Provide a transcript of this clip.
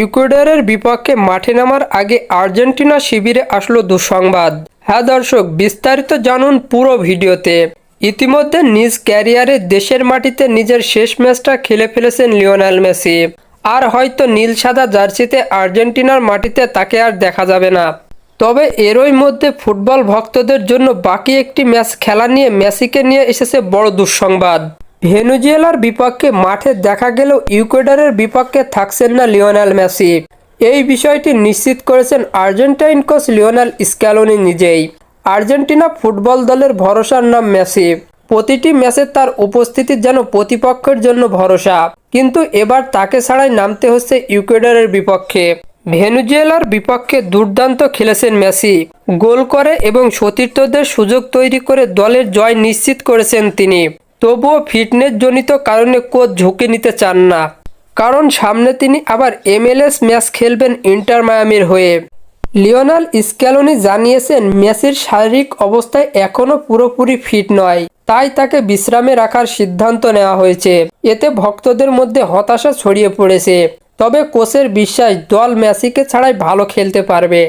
ইকুয়েডরের বিপক্ষে মাঠে নামার আগে আর্জেন্টিনা শিবিরে আসলো দুঃসংবাদ। হ্যাঁ দর্শক, বিস্তারিত জানুন পুরো ভিডিওতে। ইতিমধ্যে নিজ ক্যারিয়ারে দেশের মাটিতে নিজের শেষ ম্যাচটা খেলে ফেলেছেন লিওনাল মেসি। আর হয়তো নীল সাদা জার্সিতে আর্জেন্টিনার মাটিতে তাকে আর দেখা যাবে না। তবে এরই মধ্যে ফুটবল ভক্তদের জন্য বাকি একটি ম্যাচ খেলা নিয়ে মেসিকে নিয়ে এসেছে বড় দুঃসংবাদ। ভেনুজুয়েলার বিপক্ষে মাঠে দেখা গেলেও ইকুয়েডরের বিপক্ষে থাকছেন না লিওনেল মেসি। এই বিষয়টি নিশ্চিত করেছেন আর্জেন্টাইন কোচ লিওনেল স্ক্যালোনি নিজেই। আর্জেন্টিনা ফুটবল দলের ভরসার নাম মেসি। প্রতিটি ম্যাচে তার উপস্থিতি যেন প্রতিপক্ষের জন্য ভরসা। কিন্তু এবার তাকে ছাড়াই নামতে হচ্ছে ইকুয়েডরের বিপক্ষে। ভেনুজুয়েলার বিপক্ষে দুর্দান্ত খেলেছেন মেসি। গোল করে এবং সতীর্থদের সুযোগ তৈরি করে দলের জয় নিশ্চিত করেছেন তিনি। তবুও ফিটনেস জনিত কারণে কোচ ঝুঁকে নিতে চান না। কারণ সামনে তিনি আবার এমএলএস ম্যাচ খেলবেন ইন্টার মায়ামির হয়ে। লিওনাল স্ক্যালোনি জানিয়েছেন, মেসির শারীরিক অবস্থায় এখনও পুরোপুরি ফিট নয়। তাই তাকে বিশ্রামে রাখার সিদ্ধান্ত নেওয়া হয়েছে। এতে ভক্তদের মধ্যে হতাশা ছড়িয়ে পড়েছে। তবে কোচের বিশ্বাস, দল মেসিকে ছাড়াই ভালো খেলতে পারবে।